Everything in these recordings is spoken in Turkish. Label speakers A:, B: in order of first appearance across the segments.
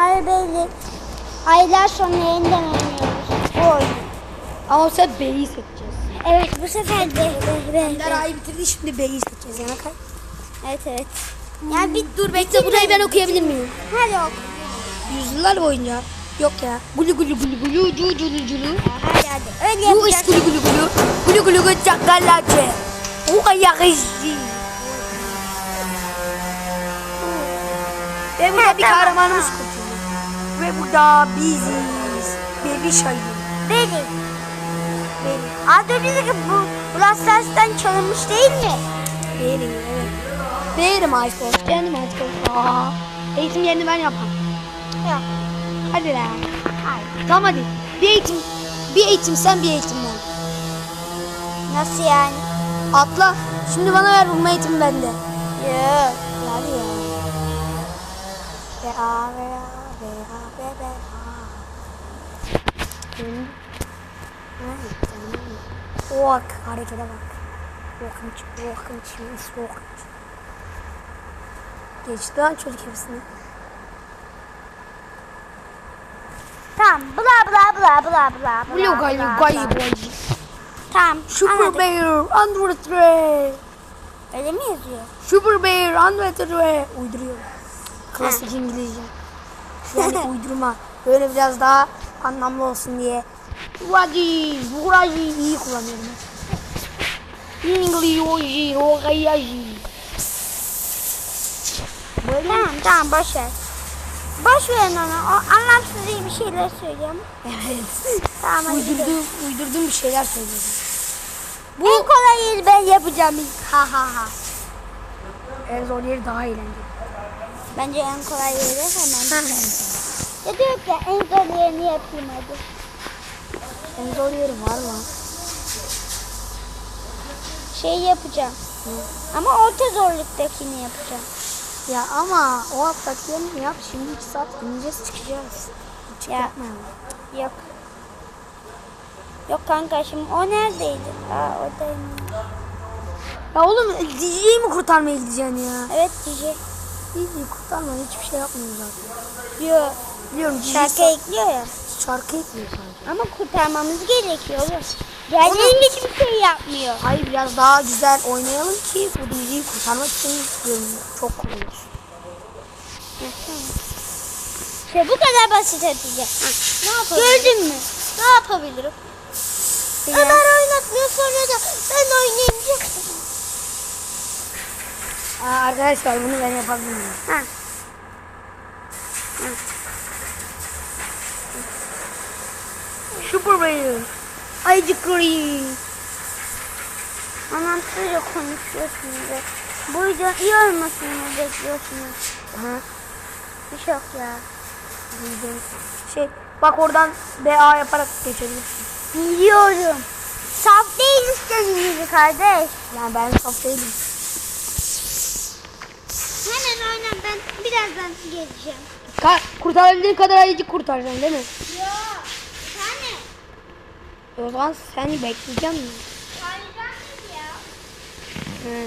A: Ay belli. Aylar sonra yeniden oynuyoruz. Bu oyunu.
B: Ama bu sefer B'yi seçeceğiz.
A: Evet bu sefer de. be, be,
B: Ender
A: be.
B: A'yı bitirdi şimdi B'yi seçeceğiz. Yana kay.
A: Evet evet. Yani bir
B: Dur bekle burayı ben okuyabilir miyim?
A: Hadi ok.
B: Yüzyıllar boyunca. Yok ya. Gulu gulu gulu gulu culu culu culu.
A: Hadi hadi. Öyle
B: Bu iş
A: yapacağız.
B: gulu gulu gulu. Gulu gulu gulu çakalaçe. O ayak işi. Ve burada bir kahramanımız
A: tamam.
B: Ve burada biziz. Baby Şahin.
A: Benim. Benim. Az önce de bu Brawl Stars'tan çalınmış değil mi?
B: Benim evet. Benim Aykos. Kendim Aykos. Aa. Eğitim yerini ben yaparım.
A: Yok.
B: Hadi lan.
A: Hayır.
B: Tamam hadi. Bir eğitim. Bir eğitim sen bir eğitim ben.
A: Nasıl yani?
B: Atla. Şimdi bana ver bulma eğitimi bende.
A: Yok.
B: Hadi ya. Be a be a be a be be a. Dön. Ay, canım. Bak harekete bak. Korkunç, korkunç, korkunç. Geçti lan çocuk hepsini.
A: Tamam. Bla bla bla bla bla. bla,
B: Blue guy,
A: bla.
B: boy.
A: Tamam.
B: Super. Bear, Android Ray.
A: Öyle mi yazıyor?
B: Super Bear, Android Ray. Uyduruyor. Klasik İngilizce. Yani uydurma. Böyle biraz daha anlamlı olsun diye. Vadi, Vuraji iyi kullanıyorum. İngilizce, Rogayaji. Böyle
A: Tamam tamam boş ver. Boş verin onu. O anlamsız bir şeyler söylüyor ama.
B: Evet.
A: Tamam.
B: Uydurduğum, uydurduğum bir şeyler söylüyorum.
A: Bu en kolay yeri ben yapacağım. Ha ha ha.
B: En zor yeri daha eğlenceli.
A: Bence en kolay yeri hemen. Ya diyor ki en zor yerini yapayım hadi.
B: En zor yeri var mı?
A: Şey yapacağım. Ama orta zorluktakini yapacağım.
B: Ya ama o attaklarını yap. Şimdi 2 saat ineceğiz çıkacağız. Hiç
A: Ya.
B: yapmayalım.
A: Yok. Yok kanka şimdi o neredeydi? Aa oradaymış.
B: Ya oğlum DJ'yi mi kurtarmaya gideceksin ya?
A: Evet DJ.
B: DJ'yi kurtarma hiçbir şey yapmıyor zaten.
A: Yok.
B: Biliyorum
A: Şarkı ekliyor ya.
B: şarkı ekliyor sadece.
A: Ama kurtarmamız gerekiyor. Diğerlerinde hiçbir şey yapmıyor.
B: Hayır biraz daha güzel oynayalım ki bu DJ'yi kurtarmak için çok olsun.
A: Şey bu kadar basit Hatice. Ne yapabilirim? Gördün mü? Ne yapabilirim? Ömer oynatmıyor sonra da ben oynayınca.
B: Aa, arkadaşlar bunu ben yapabilirim.
A: Ha.
B: Super Bear. Ayıcık Green.
A: Anlamsızca konuşuyorsunuz. ya. Bu video iyi olmasını bekliyorsunuz.
B: Ha,
A: Bir şey yok ya.
B: duydum. Şey bak oradan BA yaparak geçebilirsin.
A: Biliyorum. Saf senin gibi kardeş.
B: Yani ben saf değilim.
A: Hemen oyna ben birazdan geleceğim.
B: Ka kurtarabildiğin kadar ayıcık kurtaracaksın değil mi?
A: Yok. Sen ne?
B: O zaman seni bekleyeceğim mi?
A: Çağıracaksın ya.
B: He.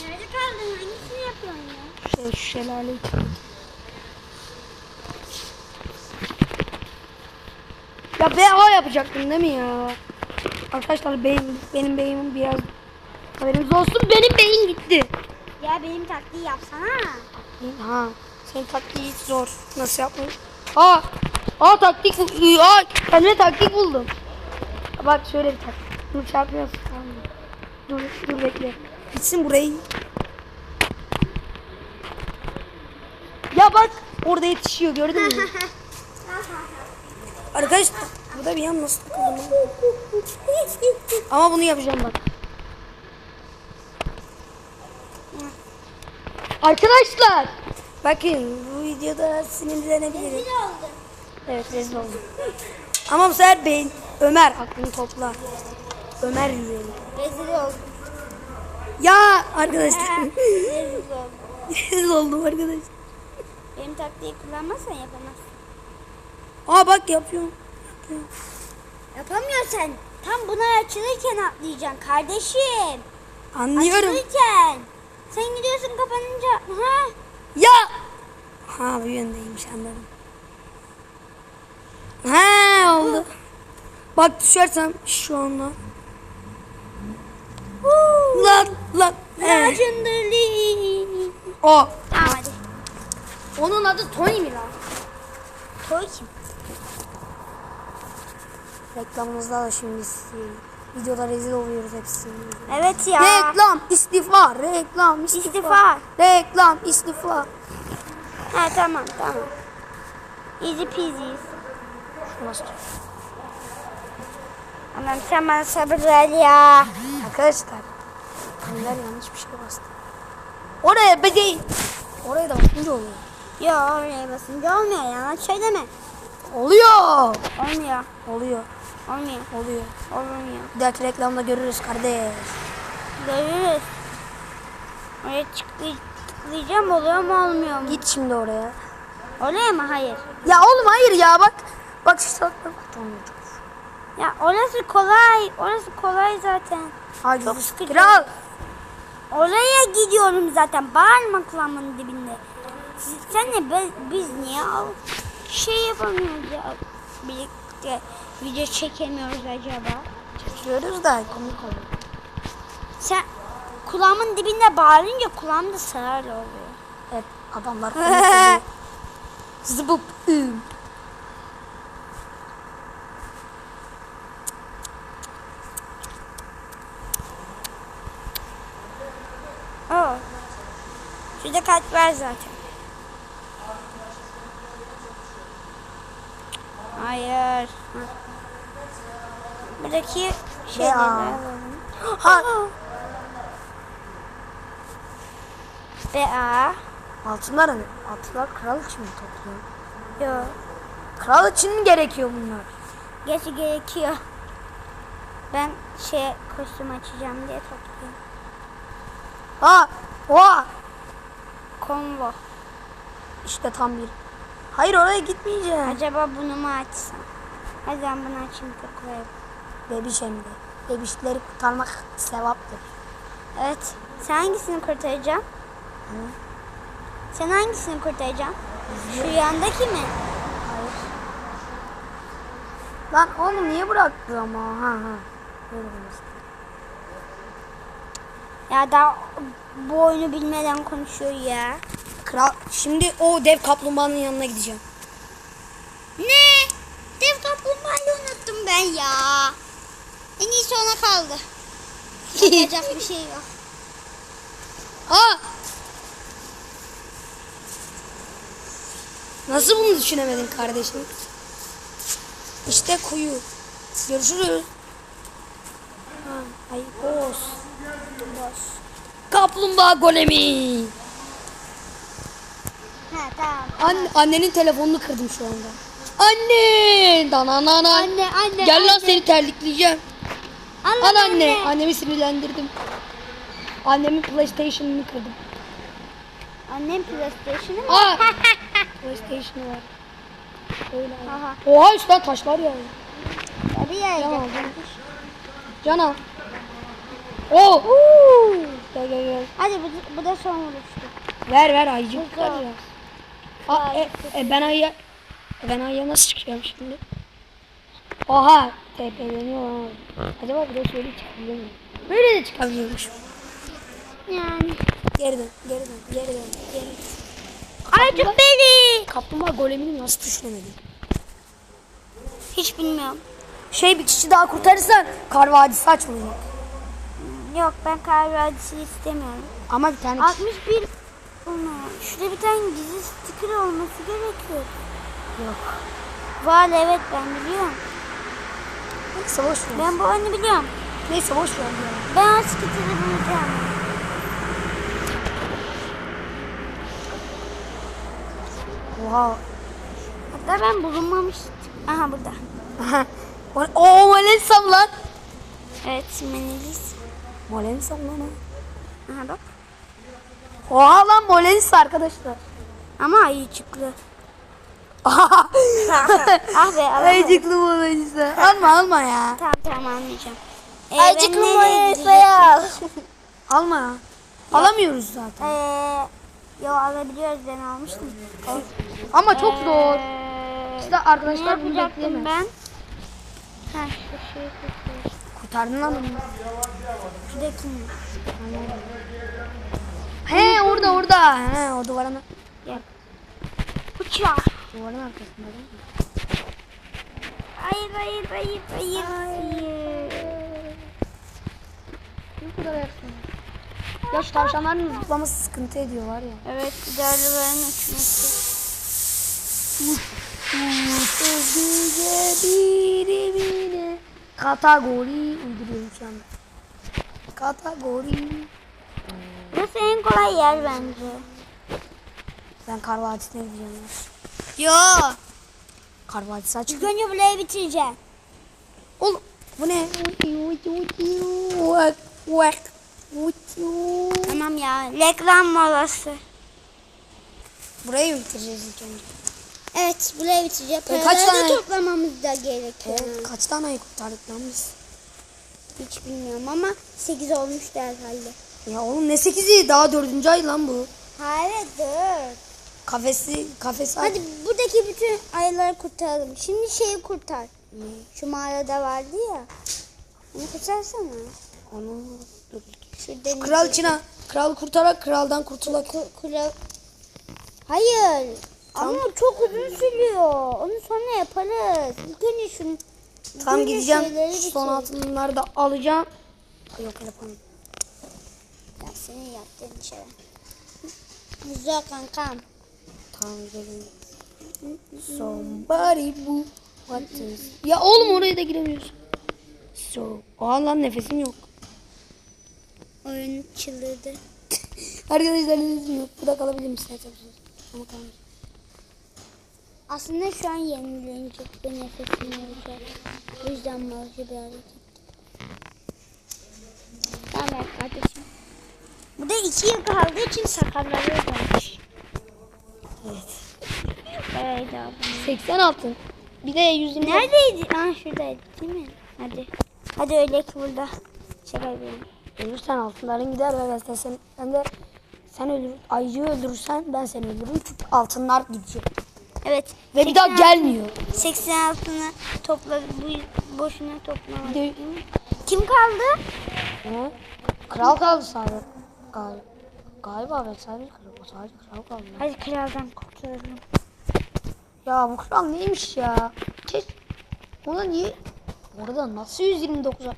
A: Nerede kaldın? Hangisini yapıyorsun ya?
B: Şey, şu şelale için. Ya BA yapacaktın değil mi ya? Arkadaşlar benim, benim beynim biraz haberiniz olsun benim beyin gitti.
A: Ya benim taktiği yapsana.
B: Ha, senin taktiği hiç zor. Nasıl yapmayı? Aa, aa taktik. Aa, kendime taktik buldum. Bak şöyle bir taktik. Dur çarpıyorsun. Dur, dur bekle. Gitsin burayı. Ya bak orada yetişiyor gördün mü? Arkadaşlar burada bir yan nasıl takıldım? Ama bunu yapacağım bak. Arkadaşlar bakın bu videoda sinirlenebilirim.
A: oldu.
B: Evet rezil oldum. Ama bu sefer beyin Ömer aklını topla. Ömer yürüyelim.
A: Rezil oldum.
B: Ya arkadaşlar.
A: Rezil oldum.
B: Rezil oldum arkadaşlar.
A: Benim taktiği kullanmazsan yapamazsın.
B: Aa bak yapıyorum. Yapıyorum.
A: Yapamıyorsan tam buna açılırken atlayacaksın kardeşim.
B: Anlıyorum.
A: Açılırken. Sen gidiyorsun kapanınca. Ha?
B: Ya. Ha bu yöndeymiş anladım. Ha oldu. Bak düşersem şu anda. Lan lan. Evet.
A: Legendary.
B: O. Onun adı Tony mi lan?
A: Toy kim?
B: Reklamımızda da şimdi sizi- videoda rezil oluyoruz hepsi.
A: Evet ya.
B: Reklam, istifa, reklam, istifa.
A: İstifa.
B: Reklam, istifa.
A: Ha tamam tamam. Easy peasy.
B: Bas.
A: Anam sen bana sabır ver ya.
B: Arkadaşlar. Anneler yanlış bir şey bastı. Oraya be değil. Oraya da basınca oluyor.
A: Yo oraya basınca olmuyor ya. Söyleme.
B: Oluyor.
A: Olmuyor.
B: Oluyor.
A: Olmuyor.
B: Oluyor.
A: Olmuyor.
B: Bir dahaki reklamda görürüz kardeş.
A: Görürüz. Oraya tıklay tıklayacağım oluyor mu olmuyor mu?
B: Git şimdi oraya.
A: Oluyor mu? Hayır.
B: Ya oğlum hayır ya bak. Bak şu saatler kurtulmuyor.
A: Ya orası kolay. Orası kolay zaten.
B: Hadi
A: Çok sıkıcı.
B: Kral.
A: Oraya gidiyorum zaten. Bağırma kulağımın dibinde. Senle be- biz niye al- şey yapamıyoruz ya? Birlikte video çekemiyoruz acaba?
B: Çekiyoruz da komik oluyor.
A: Sen kulağımın dibinde bağırınca kulağımda sarar oluyor.
B: Evet adamlar komik oluyor. Zıbıp üm.
A: Oo. Şurada kalp var zaten. Hayır. Ha. Buradaki
B: Ya.
A: alalım.
B: Ha.
A: BA.
B: Altınlar ne? Altınlar kral için mi topluyor?
A: Yok.
B: Kral için mi gerekiyor bunlar?
A: Gerçi gerekiyor. Ben şey kostüm açacağım diye topluyorum.
B: Ha. Oha.
A: Konvo.
B: İşte tam bir. Hayır oraya gitmeyeceğim.
A: Acaba bunu mu açsam? Hadi ben bunu açayım tıklayayım.
B: Bebiş hem de. Bebişleri kurtarmak sevaptır.
A: Evet. Sen hangisini kurtaracaksın? Sen hangisini kurtaracaksın? Şu yandaki mi?
B: Lan oğlum niye bıraktı ama? Ha ha. Böyle.
A: Ya da bu oyunu bilmeden konuşuyor ya.
B: Kral şimdi o dev kaplumbağanın yanına gideceğim.
A: Ne? Dev kaplumbağayı unuttum ben ya. En iyisi ona kaldı. Yapacak bir şey yok.
B: Ha! Nasıl bunu düşünemedin kardeşim? İşte kuyu. Görüşürüz. Ha, ay boş.
A: Boş.
B: Kaplumbağa golemi.
A: Ha tamam.
B: Anne, annenin telefonunu kırdım şu anda. Anne! Dananana.
A: Anne, anne,
B: Gel lan
A: anne.
B: seni terlikleyeceğim.
A: Allah
B: Al anne. Annemi sinirlendirdim. Annemin PlayStation'ını kırdım.
A: Annem PlayStation'ı mı?
B: Aa! PlayStation'ı var. Öyle.
A: Aha.
B: Oha üstten taşlar yağıyor.
A: Tabii ya.
B: Can al. Can al. Oo. Gel gel gel.
A: Hadi bu, bu da son vuruştu.
B: Ver ver ayıcık
A: Güzel.
B: ya. Aa, e, e, ben ayıya e, ben ayıya nasıl çıkacağım şimdi? Oha tepeleniyor. ha. Acaba bir de şöyle çıkabiliyor muyum? Böyle de çıkabiliyormuş.
A: Yani.
B: Geri dön, geri dön, geri dön, geri dön.
A: Acı beni.
B: Kaplumbağa golemini nasıl düşünemedin?
A: Hiç bilmiyorum.
B: Şey bir kişi daha kurtarırsan kar vadisi açılacak.
A: Yok ben kahve acısı istemiyorum.
B: Ama bir tane kişi...
A: 61 Ana, şurada bir tane gizli sticker olması gerekiyor.
B: Yok.
A: Var evet ben biliyorum.
B: Neyse boş ver.
A: Ben bu oyunu biliyorum.
B: Neyse boş ver.
A: Ben o sticker'ı bulacağım.
B: Oha.
A: Hatta ben bulunmamıştım. Aha burada.
B: Mol- Oo Molensam lan.
A: Evet Menelis.
B: Molensam lan o.
A: Aha bak.
B: Oha lan Molens arkadaşlar.
A: Ama ayıcıklı. ah be.
B: Ayıcıklı Molensam. Alma alma ya.
A: Tamam tamam anlayacağım. Ee,
C: Ayıcıklı
A: gidecektim?
C: al.
B: Alma ya. Alamıyoruz zaten.
A: Ee, yo alabiliyoruz ben almıştım.
B: Ama çok zor.
A: Ee,
B: İşte arkadaşlar bunu bekleyemez.
A: ben? Ha şu şeyi kurtar.
B: Kurtardın lan onu.
A: Şuradaki mi?
B: He orada orada. He o duvarın,
A: Gel. Uçak.
B: duvarın arkasında değil mi?
A: Hayır hayır hayır hayır. hayır.
B: Ne kadar yaksın. Ya şu tavşanların zıplaması sıkıntı ediyor var ya.
A: Evet giderlerin uçması.
B: Kategori uyduruyorum şu anda. Kategori.
A: Burası en kolay yer bence.
B: Ben kar vadisine gideceğim.
A: Yo.
B: Kar vadisi açık.
A: İlk önce burayı bitireceğim.
B: Oğlum bu ne?
A: Tamam ya. Reklam molası.
B: Burayı bitireceğiz ilk önce?
A: Evet burayı bitireceğiz.
B: E, kaç
A: Paraları
B: tane-
A: da toplamamız da gerekiyor.
B: Evet, kaç tane kurtardık lan biz?
A: Hiç bilmiyorum ama 8 olmuştu herhalde.
B: Ya oğlum ne sekizi? Daha dördüncü ay lan bu.
A: Hayır dur.
B: Kafesi, kafesi
A: Hadi buradaki bütün ayıları kurtaralım. Şimdi şeyi kurtar. Şu mağarada vardı ya. Onu kurtarsana.
B: Onu dur.
A: Şurada
B: Kral Çina. Kral kurtarak kraldan kurtulak.
A: Ku- kura- Hayır. Ama çok uzun sürüyor. Onu sonra yaparız. İlk önce şunu.
B: Tam gideceğim. Son altınları da alacağım. Yok yapamam.
A: Ya senin yaptığın şey. Güzel kankam.
B: Tamam gidelim. Somebody bu. What is... Ya oğlum oraya da giremiyorsun. So. Aa lan nefesim yok.
A: Oyun çıldırdı.
B: Arkadaşlar nefesim yok. Bu da kalabilir misin? Ama kalmış.
A: Aslında şu an yenilenecek ve nefesim olacak. O yüzden malcı bir hareket. Tamam kardeşim. Bu da iki yıl kaldığı için sakalları ödemiş.
B: Evet.
A: Evet abi.
B: 80 altın. Bir de 120.
A: Neredeydi? Aa şuradaydı değil mi? Hadi. Hadi öyle ki burada. Şaka yapıyorum.
B: Ölürsen altınların gider ve sen, ben de sen ölür, ayıcıyı öldürürsen ben seni öldürürüm çünkü altınlar gidecek.
A: Evet.
B: Ve bir daha
A: 86
B: gelmiyor.
A: 86'ını topla bu boşuna toplamadık.
B: Bir de-?
A: Kim kaldı?
B: He? Kral kaldı sadece. Galiba. Galiba ben sadece kral, sadece kral kaldı.
A: Hadi kraldan kurtulalım.
B: Ya bu kral neymiş ya? Keş. Ona niye? Orada nasıl 129 a-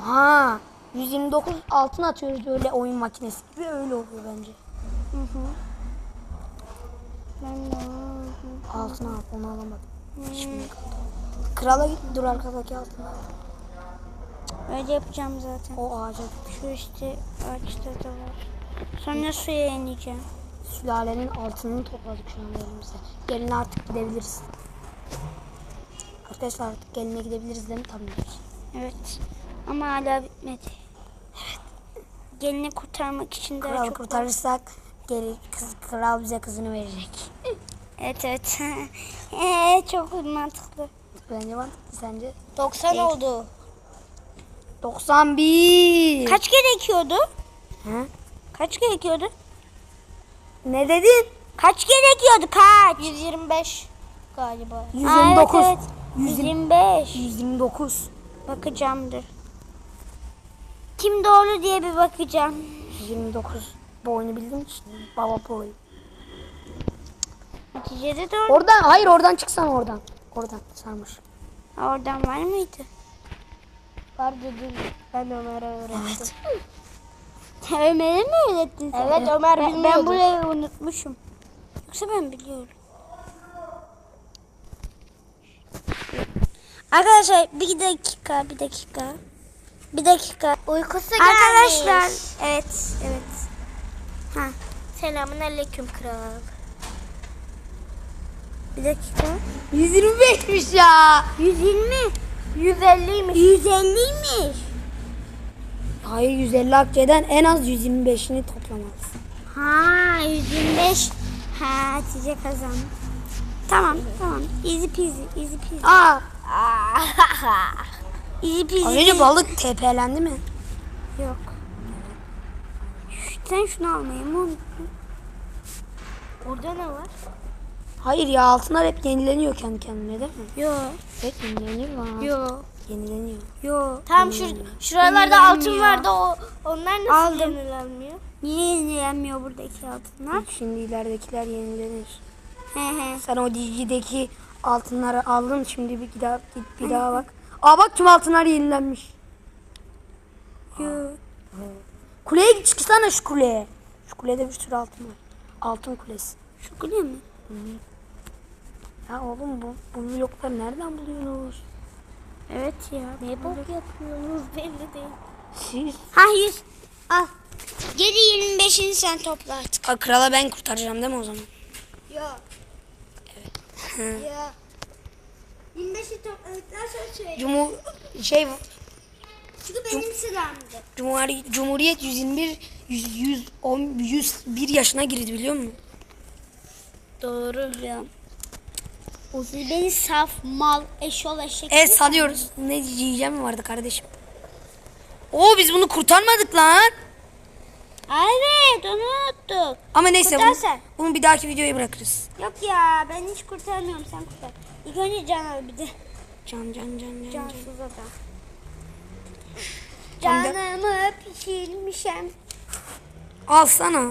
B: Ha, 129 altın atıyoruz öyle oyun makinesi gibi öyle oluyor bence.
A: Hı hı. Ben de
B: Altın al, onu alamadım. Şimdi kaldı. Krala git dur arkadaki altınlar.
A: öyle yapacağım zaten.
B: O ağaca
A: Şu işte ağaçta da var. Sonra suya ineceğim.
B: sülalenin altınını topladık şu an elimizde. Gelin artık gidebiliriz. Arkadaşlar artık geline gidebiliriz değil mi? Tamam.
A: Evet. Ama hala bitmedi. Evet. Gelini kurtarmak için daha
B: Kralı
A: çok
B: kurtarırsak geri kız, kral bize kızını verecek.
A: Evet evet. Çok mantıklı.
B: Bence mantıklı sence?
A: 90 Değil. oldu.
B: 91.
A: Kaç gerekiyordu?
B: Hı?
A: Kaç gerekiyordu?
B: Ne dedin?
A: Kaç gerekiyordu kaç? 125 galiba.
B: 129.
A: Evet, evet. 125.
B: 129.
A: Bakacağımdır. Kim doğru diye bir bakacağım.
B: 129. Bu oyunu bildin mi? Baba bu
A: oyunu. 7 4.
B: Oradan hayır oradan çıksan oradan. Oradan sarmış.
A: Oradan var mıydı?
B: Var dedim. Ben Ömer'e öğrettim. Evet.
A: Ömer'e mi öğrettin sen?
C: Evet Ömer
A: ben,
C: bilmiyordu.
A: Ben burayı unutmuşum. Yoksa ben biliyorum. Arkadaşlar bir dakika bir dakika. Bir dakika.
C: Uykusu gelmiş.
A: Arkadaşlar evet evet. Ha.
C: Selamun aleyküm kral
A: bir dakika.
B: 125'miş ya.
A: 120.
C: 150'ymiş.
A: 150'ymiş.
B: Hayır 150 akçeden en az 125'ini toplamalısın.
A: Ha 125. Ha Hatice kazandı. Tamam tamam. Easy peasy easy peasy.
B: Aa,
A: Easy peasy.
B: az önce balık tepelendi mi?
A: Yok. Sen şunu almayı mı unuttun?
C: Orada ne var?
B: Hayır ya altınlar hep yenileniyor kendi kendine değil mi?
A: Yok.
B: Evet yenileniyor var.
A: Yok.
B: Yenileniyor.
A: Yok.
C: Tam şur şuralarda altın vardı o onlar nasıl
A: Aldım.
C: yenilenmiyor?
A: Niye yenilenmiyor buradaki altınlar?
B: Şimdi ileridekiler yenilenir.
A: He he.
B: Sen o DC'deki altınları aldın şimdi bir daha git bir daha bak. Aa bak tüm altınlar yenilenmiş.
A: Yok.
B: Kuleye git çıksana şu kuleye. Şu kulede bir sürü altın var. Altın kulesi.
A: Şu kule mi?
B: Ya oğlum bu, bu blokları nereden buluyorsunuz?
A: Evet ya.
C: Ne bok yapıyorsunuz belli değil.
B: Siz?
A: Ha 100. Al. Geri 25'ini sen topla artık.
B: Aa, krala ben kurtaracağım değil mi o zaman?
A: Yok. Evet. Yok. 25'i topladıktan sonra söyle.
B: Cumhur şey
A: Çünkü benim sıramdı.
B: Cumhuriyet, Cumhuriyet 121 100, 110 101 yaşına girdi biliyor musun?
A: Doğru. Ya. O beni saf, mal, eşol, eşek.
B: Evet salıyoruz. Ne diyeceğim vardı kardeşim? Oo biz bunu kurtarmadık lan.
A: Evet onu unuttuk.
B: Ama neyse bunu, bunu bir dahaki videoya bırakırız.
A: Yok ya ben hiç kurtarmıyorum sen kurtar. İlk önce can al bir de.
B: Can can can can. can.
A: Cansız adam.
B: Can
A: Canımı pişirmişem.
B: Alsana.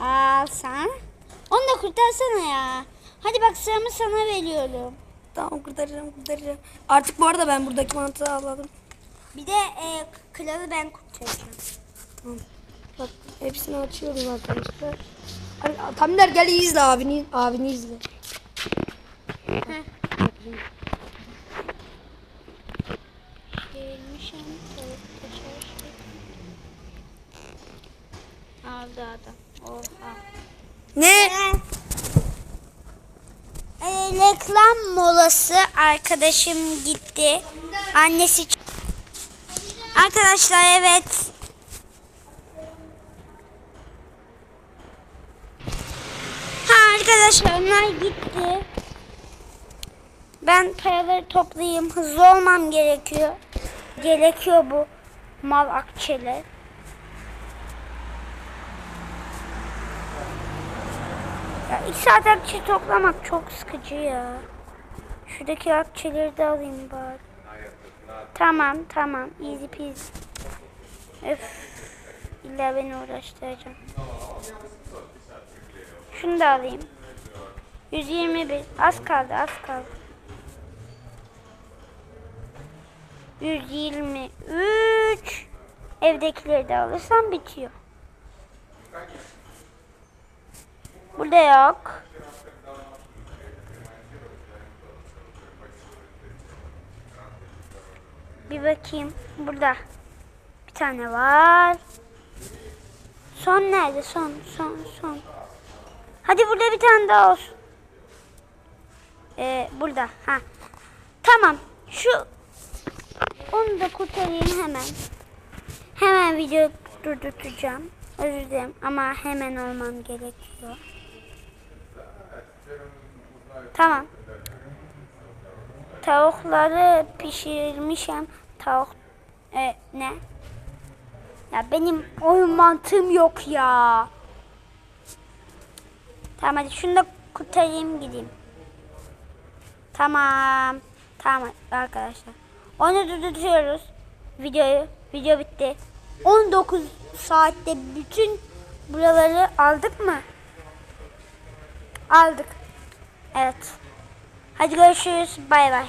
A: Al sen. Onu da kurtarsana ya. Hadi bak sıramı sana veriyorum.
B: Tamam kurtaracağım kurtaracağım. Artık bu arada ben buradaki mantığı anladım.
A: Bir de e, klavı ben kurtaracağım.
B: Bak hepsini açıyoruz arkadaşlar. Tamler gel izle abini, abini izle.
A: Çarşı. Aldı adam. Oha.
B: Ne?
A: Reklam molası arkadaşım gitti. Annesi Arkadaşlar evet. Ha arkadaşlar onlar gitti. Ben paraları toplayayım. Hızlı olmam gerekiyor. Gerekiyor bu mal akçeler. Ya iki saat akçe toplamak çok sıkıcı ya. Şuradaki akçeleri de alayım bari. Tamam tamam easy peasy. Öf. İlla beni uğraştıracağım. Şunu da alayım. 121. Az kaldı az kaldı. 123. Evdekileri de alırsam bitiyor. Burada yok. Bir bakayım. Burada. Bir tane var. Son nerede? Son, son, son. Hadi burada bir tane daha olsun. Ee, burada. Ha. Tamam. Şu onu da kurtarayım hemen. Hemen video durduracağım. Özür dilerim ama hemen olmam gerekiyor. Tamam. Tavukları pişirmişim. Tavuk e, ne? Ya benim oyun mantığım yok ya. Tamam hadi şunu da kurtarayım gideyim. Tamam. Tamam arkadaşlar. Onu durduruyoruz. Videoyu. Video bitti. 19 saatte bütün buraları aldık mı? Aldık. Evet. Hadi görüşürüz. Bay bay.